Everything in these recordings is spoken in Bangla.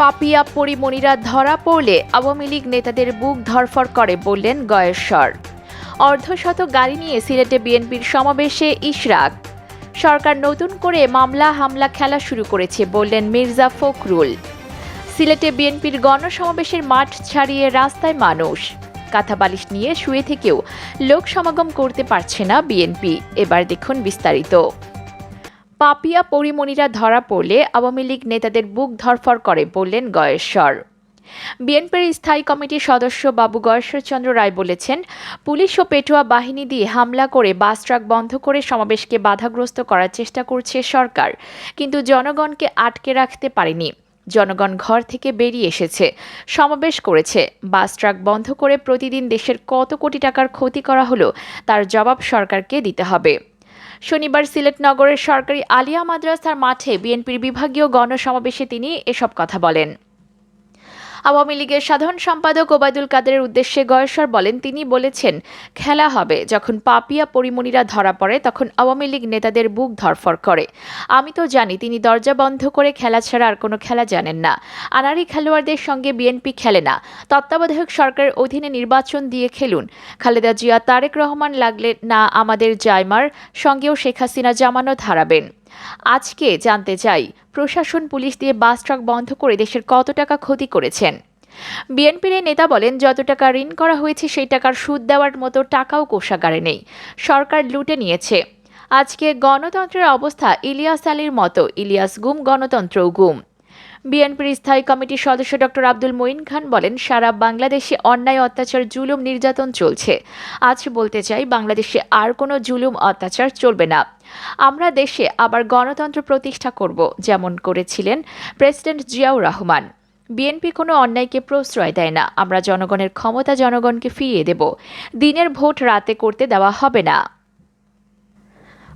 পাপিয়া পরিমণিরা ধরা পড়লে আওয়ামী লীগ নেতাদের বুক ধরফর করে বললেন গয়েশ্বর। অর্ধশত গাড়ি নিয়ে সিলেটে বিএনপির সমাবেশে ইশরাক। সরকার নতুন করে মামলা হামলা খেলা শুরু করেছে বললেন মির্জা ফখরুল। সিলেটে বিএনপির গণসমাবেশের মাঠ ছাড়িয়ে রাস্তায় মানুষ। কাঁথাবালিশ নিয়ে শুয়ে থেকেও লোক সমাগম করতে পারছে না বিএনপি। এবার দেখুন বিস্তারিত। পাপিয়া পরিমণিরা ধরা পড়লে আওয়ামী লীগ নেতাদের বুক ধরফর করে বললেন গয়েশ্বর। বিএনপির স্থায়ী কমিটির সদস্য বাবু গয়েশ্বরচন্দ্র রায় বলেছেন, পুলিশ ও পেটোয়া বাহিনী দিয়ে হামলা করে বাস ট্রাক বন্ধ করে সমাবেশকে বাধাগ্রস্ত করার চেষ্টা করছে সরকার, কিন্তু জনগণকে আটকে রাখতে পারেনি। জনগণ ঘর থেকে বেরিয়ে এসেছে, সমাবেশ করেছে। বাস ট্রাক বন্ধ করে প্রতিদিন দেশের কত কোটি টাকার ক্ষতি করা হলো, তার জবাব সরকারকে দিতে হবে। শনিবার সিলেট নগরের সরকারি আলিয়া মাদ্রাসার মাঠে বিএনপির বিভাগীয় গণসমাবেশে তিনি এসব কথা বলেন। আওয়ামী লীগের সাধারণ সম্পাদক ওবায়দুল কাদেরের উদ্দেশ্যে গয়েশ্বর বলেন, তিনি বলেছেন, খেলা হবে। যখন পাপিয়া পরিমণিরা ধরা পড়ে, তখন আওয়ামী লীগ নেতাদের বুক ধরফর করে। আমি তো জানি, তিনি দরজা বন্ধ করে খেলা ছাড়া আর কোনো খেলা জানেন না। আনারি খেলোয়াড়দের সঙ্গে বিএনপি খেলে না। তত্ত্বাবধায়ক সরকারের অধীনে নির্বাচন দিয়ে খেলুন। খালেদা জিয়া, তারেক রহমান লাগলে না আমাদের জায়মার সঙ্গেও শেখ হাসিনা জামানত হারাবেন। আজকে জানতে চাই, প্রশাসন পুলিশ দিয়ে বাস ট্রাক বন্ধ করে দেশের কত টাকা ক্ষতি করেছেন? বিএনপির এই নেতা বলেন, যত টাকা ঋণ করা হয়েছে, সেই টাকার সুদ দেওয়ার মতো টাকাও কোষাগারে নেই। সরকার লুটে নিয়েছে। আজকে গণতন্ত্রের অবস্থা ইলিয়াস আলীর মতো। ইলিয়াস গুম, গণতন্ত্রও গুম। বিএনপির স্থায়ী কমিটির সদস্য ডক্টর আব্দুল মঈন খান বলেন, সারা বাংলাদেশে অন্যায় অত্যাচার, জুলুম, নির্যাতন চলছে। আজ বলতে চাই, বাংলাদেশে আর কোনো জুলুম, অত্যাচার চলবে না। আমরা দেশে আবার গণতন্ত্র প্রতিষ্ঠা করব, যেমন করেছিলেন প্রেসিডেন্ট জিয়াউর রহমান। বিএনপি কোনো অন্যায়কে প্রশ্রয় দেয় না। আমরা জনগণের ক্ষমতা জনগণকে ফিরিয়ে দেব। দিনের ভোট রাতে করতে দেওয়া হবে না।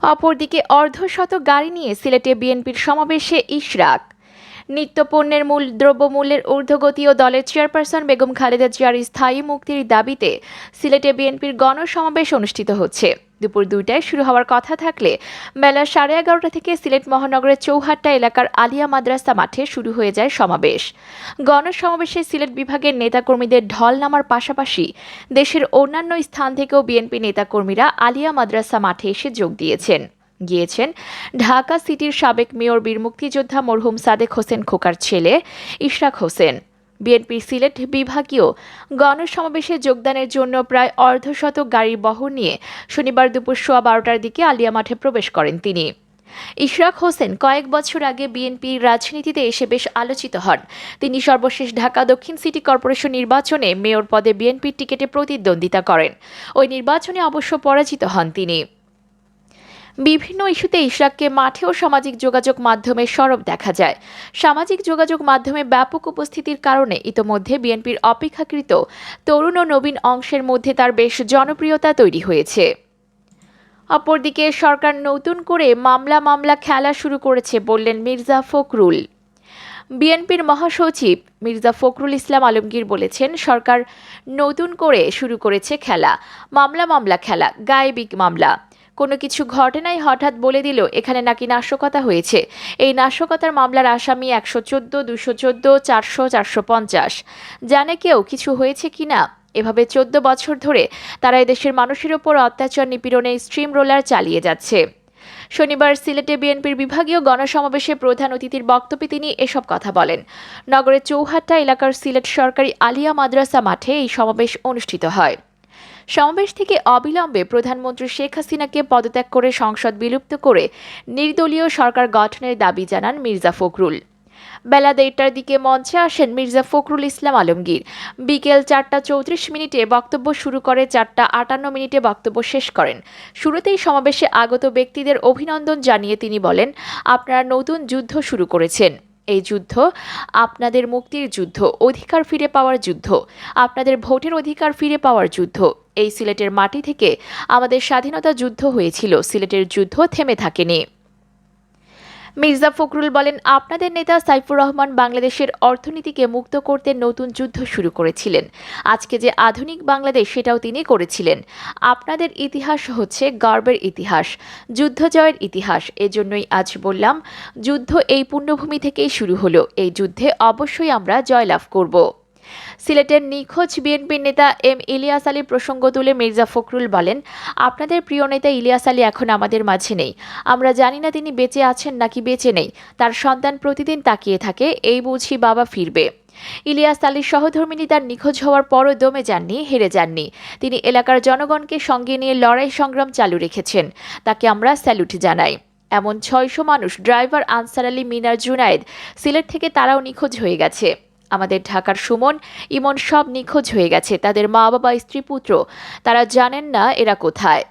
অপরদিকে অর্ধশত গাড়ি নিয়ে সিলেটে বিএনপির সমাবেশে ইশরাক। নিত্যপণ্যের মূল দ্রব্যমূল্যের ঊর্ধ্বগতি ও দলের চেয়ারপারসন বেগম খালেদা জিয়ার স্থায়ী মুক্তির দাবিতে সিলেটে বিএনপির গণসমাবেশ অনুষ্ঠিত হচ্ছে। দুপুর দুইটায় শুরু হওয়ার কথা থাকলে বেলা সাড়ে এগারোটা থেকে সিলেট মহানগরের চৌহাট্টা এলাকার আলিয়া মাদ্রাসা মাঠে শুরু হয়ে যায় সমাবেশ। গণসমাবেশে সিলেট বিভাগের নেতাকর্মীদের ঢল নামার পাশাপাশি দেশের অন্যান্য স্থান থেকেও বিএনপি নেতাকর্মীরা আলিয়া মাদ্রাসা মাঠে এসে যোগ দিয়েছেন। গিয়েছেন। ঢাকা সিটির সাবেক মেয়র বীর মুক্তিযোদ্ধা মরহুম সাদেক হোসেন খোকার ছেলে ইশরাক হোসেন। বিএনপির সিলেট বিভাগীয় গণসমাবেশে যোগদানের জন্য প্রায় অর্ধশত গাড়ির বহর নিয়ে শনিবার দুপুর সোয়া বারোটার দিকে আলিয়া মাঠে প্রবেশ করেন তিনি। ইশরাক হোসেন কয়েক বছর আগে বিএনপির রাজনীতিতে এসে বেশ আলোচিত হন। তিনি সর্বশেষ ঢাকা দক্ষিণ সিটি কর্পোরেশন নির্বাচনে মেয়র পদে বিএনপির টিকিটে প্রতিদ্বন্দ্বিতা করেন। ওই নির্বাচনে অবশ্য পরাজিত হন তিনি। বিভিন্ন ইস্যুতে ইশরাককে মাঠে ও সামাজিক যোগাযোগ মাধ্যমে সরব দেখা যায়। সামাজিক যোগাযোগ মাধ্যমে ব্যাপক উপস্থিতির কারণে ইতোমধ্যে বিএনপির অপেক্ষাকৃত তরুণ ও নবীন অংশের মধ্যে তার বেশ জনপ্রিয়তা তৈরি হয়েছে। অপরদিকে সরকার নতুন করে মামলা মামলা খেলা শুরু করেছে বললেন মির্জা ফখরুল। বিএনপির মহাসচিব মির্জা ফখরুল ইসলাম আলমগীর বলেছেন, সরকার নতুন করে শুরু করেছে খেলা, মামলা মামলা খেলা, গায়েবিক মামলা। কোনো কিছু ঘটনাই হঠাৎ বলে দিল, এখানে নাকি নাশকতা হয়েছে। এই নাশকতার মামলার আসামি একশো চোদ্দ, দুশো চোদ্দ, চারশো চারশো পঞ্চাশ। জানে কেউ কিছু হয়েছে কি না? এভাবে চোদ্দ বছর ধরে তারা এদেশের মানুষের ওপর অত্যাচার নিপীড়নে স্ট্রিম রোলার চালিয়ে যাচ্ছে। শনিবার সিলেটে বিএনপির বিভাগীয় গণসমাবেশে প্রধান অতিথির বক্তব্যে তিনি এসব কথা বলেন। নগরের চৌহাট্টা এলাকার সিলেট সরকারি আলিয়া মাদ্রাসা মাঠে এই সমাবেশ অনুষ্ঠিত হয়। সমাবেশ থেকে অবিলম্বে প্রধানমন্ত্রী শেখ হাসিনাকে পদত্যাগ করে সংসদ বিলুপ্ত করে নির্দলীয় সরকার গঠনের দাবি জানান মির্জা ফখরুল। বেলা দেড়টার দিকে মঞ্চে আসেন মির্জা ফখরুল ইসলাম আলমগীর। বিকেল চারটা চৌত্রিশ মিনিটে বক্তব্য শুরু করে চারটা আটান্ন মিনিটে বক্তব্য শেষ করেন। শুরুতেই সমাবেশে আগত ব্যক্তিদের অভিনন্দন জানিয়ে তিনি বলেন, আপনারা নতুন যুদ্ধ শুরু করেছেন। এই যুদ্ধ আপনাদের মুক্তির যুদ্ধ, অধিকার ফিরে পাওয়ার যুদ্ধ। আপনাদের ভোটের অধিকার ফিরে পাওয়ার যুদ্ধ। এই সিলেটের মাটি থেকে আমাদের স্বাধীনতা যুদ্ধ হয়েছিল। সিলেটের যুদ্ধ থেমে থাকেনি। মির্জা ফখরুল বলেন, আপনাদের নেতা সাইফুর রহমান বাংলাদেশের অর্থনীতিকে মুক্ত করতে নতুন যুদ্ধ শুরু করেছিলেন। আজকে যে আধুনিক বাংলাদেশ, সেটাও তিনি করেছিলেন। আপনাদের ইতিহাস হচ্ছে গর্বের ইতিহাস, যুদ্ধ জয়ের ইতিহাস। এজন্যই আজ বললাম, যুদ্ধ এই পুণ্যভূমি থেকেই শুরু হলো। এই যুদ্ধে অবশ্যই আমরা জয়লাভ করব। সিলেটের নিখোঁজ বিএনপির নেতা এম ইলিয়াস আলী প্রসঙ্গ তুলে মির্জা ফখরুল বলেন, আপনাদের প্রিয় নেতা ইলিয়াস আলী এখন আমাদের মাঝে নেই। আমরা জানি না তিনি বেঁচে আছেন নাকি বেঁচে নেই। তার সন্তান প্রতিদিন তাকিয়ে থাকে, এই বুঝি বাবা ফিরবে। ইলিয়াস আলীর সহধর্মিনী তার নিখোঁজ হওয়ার পরও দমে যাননি, হেরে যাননি। তিনি এলাকার জনগণকে সঙ্গে নিয়ে লড়াই সংগ্রাম চালু রেখেছেন। তাকে আমরা স্যালুট জানাই। এমন ছয়শো মানুষ ড্রাইভার আনসার আলী মিনার জুনায়েদ সিলেট থেকে তারাও নিখোঁজ হয়ে গেছে। আমাদের ঢাকার সুমন, ইমন সব নিখোঁজ হয়ে গেছে, তাদের মা বাবা, স্ত্রী, পুত্র। তারা জানেন না এরা কোথায়।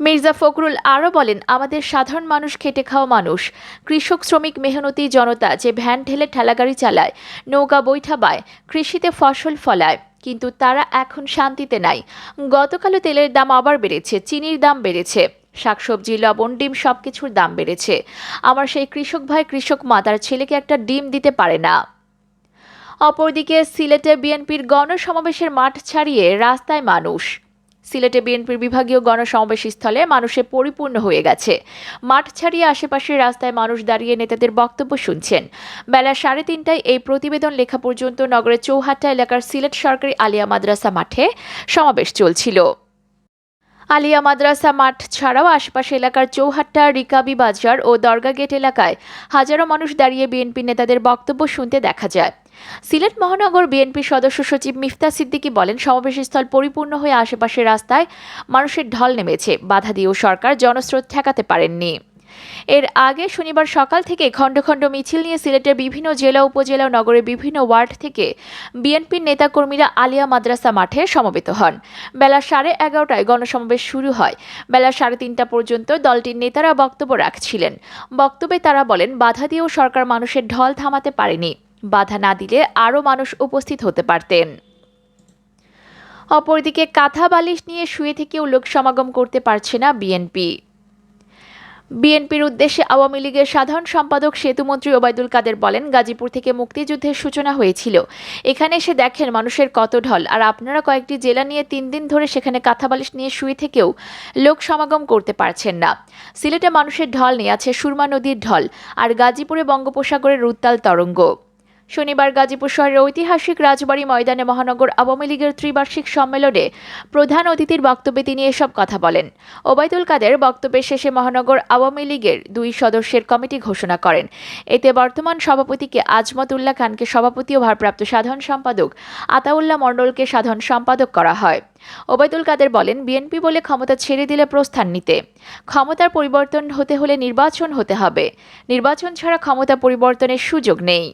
মির্জা ফখরুল আরও বলেন, আমাদের সাধারণ মানুষ খেটে খাওয়া মানুষ। কৃষক, শ্রমিক, মেহনতি জনতা যে ভ্যান ঠেলে ঠেলাগাড়ি চালায়, নৌকা বৈঠা বায়, কৃষিতে ফসল ফলায়। কিন্তু তারা এখন শান্তিতে নাই। গতকালও তেলের দাম আবার বেড়েছে, চিনির দাম বেড়েছে। শাকসবজি, লবণ, ডিম সব কিছুর দাম বেড়েছে। আমার সেই কৃষক ভাই, কৃষক মা, তার ছেলেকে একটা ডিম দিতে পারে না। অপরদিকে সিলেটে বিএনপির গণসমাবেশের মাঠ ছাড়িয়ে রাস্তায় মানুষ। সিলেটে বিএনপির বিভাগীয় গণসমাবেশ স্থলে মানুষে পরিপূর্ণ হয়ে গেছে। মাঠ ছাড়িয়ে আশেপাশের রাস্তায় মানুষ দাঁড়িয়ে নেতাদের বক্তব্য শুনছেন। বেলা সাড়ে তিনটায় এই প্রতিবেদন লেখা পর্যন্ত নগরের চৌহাট্টা এলাকার সিলেট সরকারি আলিয়া মাদ্রাসা মাঠে সমাবেশ চলছিল। আলিয়া মাদ্রাসা মাঠ ছাড়াও আশপাশ এলাকার চৌহাট্টা, রিকাবি বাজার ও দরগা গেট এলাকায় হাজারো মানুষ দাঁড়িয়ে বিএনপি নেতাদের বক্তব্য শুনতে দেখা যায়। সিলেট মহানগর বিএনপি সদস্য সচিব মিফতা সিদ্দিকী বলেন, সমাবেশস্থল পরিপূর্ণ হয়ে আশেপাশের রাস্তায় মানুষের ঢল নেমেছে। বাধা দিয়েও সরকার জনস্রোত ঠেকাতে পারেননি। এর আগে শনিবার সকাল থেকে খণ্ড খণ্ড মিছিল নিয়ে সিলেটের বিভিন্ন জেলা, উপজেলা ও নগরের বিভিন্ন ওয়ার্ড থেকে বিএনপির নেতাকর্মীরা আলিয়া মাদ্রাসা মাঠে সমবেত হন। বেলা সাড়ে এগারোটায় গণসমাবেশ শুরু হয়। বেলা সাড়ে তিনটা পর্যন্ত দলটির নেতারা বক্তব্য রাখছিলেন। বক্তব্যে তারা বলেন, বাধা দিয়েও সরকার মানুষের ঢল থামাতে পারেনি। বাধা না দিলে আরও মানুষ উপস্থিত হতে পারতেন। অপরদিকে কাঁথা বালিশ নিয়ে শুয়ে থেকেও লোক সমাগম করতে পারছে না বিএনপি। বিএনপির উদ্দেশ্যে আওয়ামী লীগের সাধারণ সম্পাদক সেতুমন্ত্রী ওবায়দুল কাদের বলেন, গাজীপুর থেকে মুক্তিযুদ্ধের সূচনা হয়েছিল। এখানে এসে দেখেন মানুষের কত ঢল। আর আপনারা কয়েকটি জেলা নিয়ে তিন দিন ধরে সেখানে কাঁথাবালিশ নিয়ে শুয়ে থেকেও লোক সমাগম করতে পারছেন না। সিলেটে মানুষের ঢল নিয়ে আছে সুরমা নদীর ঢল আর গাজীপুরে বঙ্গোপসাগরের উত্তাল তরঙ্গ। শনিবার গাজীপুর শহরের ঐতিহাসিক রাজবাড়ী ময়দানে মহানগর আওয়ামী লীগের ত্রিবার্ষিক সম্মেলনে প্রধান অতিথির বক্তব্যে তিনি এসব কথা বলেন। ওবায়দুল কাদের বক্তব্যের শেষে মহানগর আওয়ামী লীগের দুই সদস্যের কমিটি ঘোষণা করেন। এতে বর্তমান সভাপতিকে আজমত উল্লাহ খানকে সভাপতি ও ভারপ্রাপ্ত সাধারণ সম্পাদক আতাউল্লাহ মণ্ডলকে সাধারণ সম্পাদক করা হয়। ওবায়দুল কাদের বলেন, বিএনপি বলে ক্ষমতা ছেড়ে দিলে প্রস্থান নিতে। ক্ষমতার পরিবর্তন হতে হলে নির্বাচন হতে হবে। নির্বাচন ছাড়া ক্ষমতা পরিবর্তনের সুযোগ নেই।